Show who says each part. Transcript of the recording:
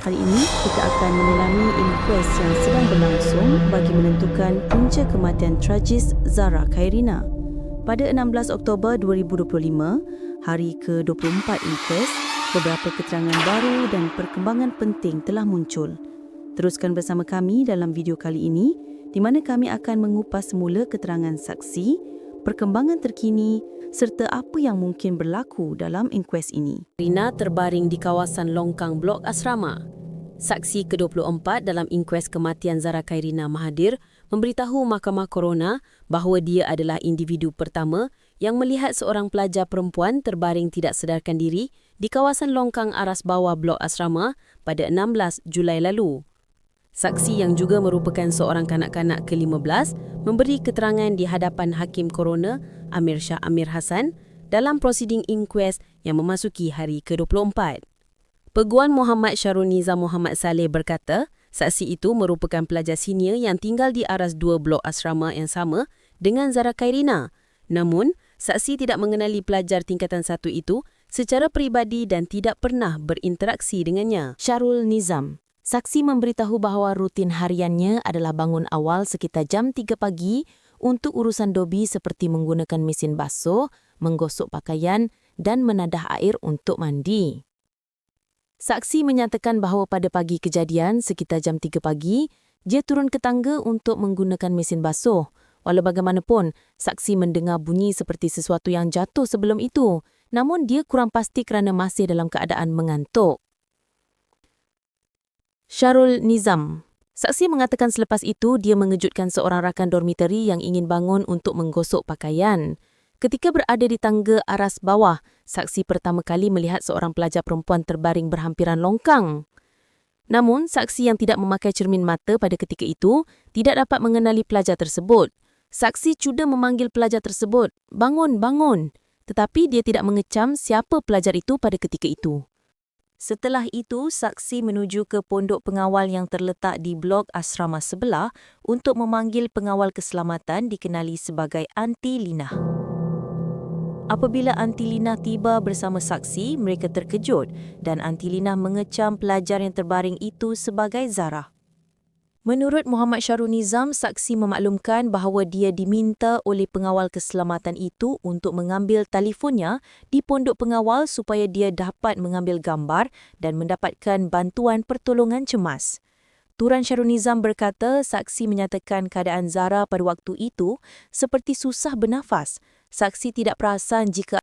Speaker 1: Kali ini kita akan menyelami inkues yang sedang berlangsung bagi menentukan punca kematian tragis Zara Khairina. Pada 16 Oktober 2025, hari ke-24 inkues, beberapa keterangan baru dan perkembangan penting telah muncul. Teruskan bersama kami dalam video kali ini di mana kami akan mengupas semula keterangan saksi, perkembangan terkini serta apa yang mungkin berlaku dalam inkues ini.
Speaker 2: Rina terbaring di kawasan longkang blok asrama. Saksi ke-24 dalam inkues kematian Zara Khairina Mahathir memberitahu Mahkamah Korona bahawa dia adalah individu pertama yang melihat seorang pelajar perempuan terbaring tidak sedarkan diri di kawasan longkang aras bawah blok asrama pada 16 Julai lalu. Saksi yang juga merupakan seorang kanak-kanak ke-15 memberi keterangan di hadapan Hakim Korona Amir Shah Amir Hassan dalam prosiding inquest yang memasuki hari ke-24. Peguam Muhammad Syarul Nizam Muhammad Saleh berkata, saksi itu merupakan pelajar senior yang tinggal di aras dua blok asrama yang sama dengan Zara Khairina. Namun, saksi tidak mengenali pelajar tingkatan satu itu secara peribadi dan tidak pernah berinteraksi dengannya.
Speaker 1: Syarul Nizam Saksi memberitahu bahawa rutin hariannya adalah bangun awal sekitar jam 3 pagi untuk urusan dobi seperti menggunakan mesin basuh, menggosok pakaian dan menadah air untuk mandi. Saksi menyatakan bahawa pada pagi kejadian sekitar jam 3 pagi, dia turun ke tangga untuk menggunakan mesin basuh. Walau bagaimanapun, saksi mendengar bunyi seperti sesuatu yang jatuh sebelum itu, namun dia kurang pasti kerana masih dalam keadaan mengantuk. Syarul Nizam. Saksi mengatakan selepas itu dia mengejutkan seorang rakan dormiteri yang ingin bangun untuk menggosok pakaian. Ketika berada di tangga aras bawah, saksi pertama kali melihat seorang pelajar perempuan terbaring berhampiran longkang. Namun, saksi yang tidak memakai cermin mata pada ketika itu tidak dapat mengenali pelajar tersebut. Saksi cuba memanggil pelajar tersebut, bangun, bangun. Tetapi dia tidak mengecam siapa pelajar itu pada ketika itu. Setelah itu, saksi menuju ke pondok pengawal yang terletak di blok asrama sebelah untuk memanggil pengawal keselamatan dikenali sebagai Anti Lina. Apabila Anti Lina tiba bersama saksi, mereka terkejut dan Anti Lina mengecam pelajar yang terbaring itu sebagai Zara. Menurut Muhammad Syarul Nizam, saksi memaklumkan bahawa dia diminta oleh pengawal keselamatan itu untuk mengambil telefonnya di pondok pengawal supaya dia dapat mengambil gambar dan mendapatkan bantuan pertolongan cemas. Turan Syarul Nizam berkata saksi menyatakan keadaan Zara pada waktu itu seperti susah bernafas. Saksi tidak perasan jika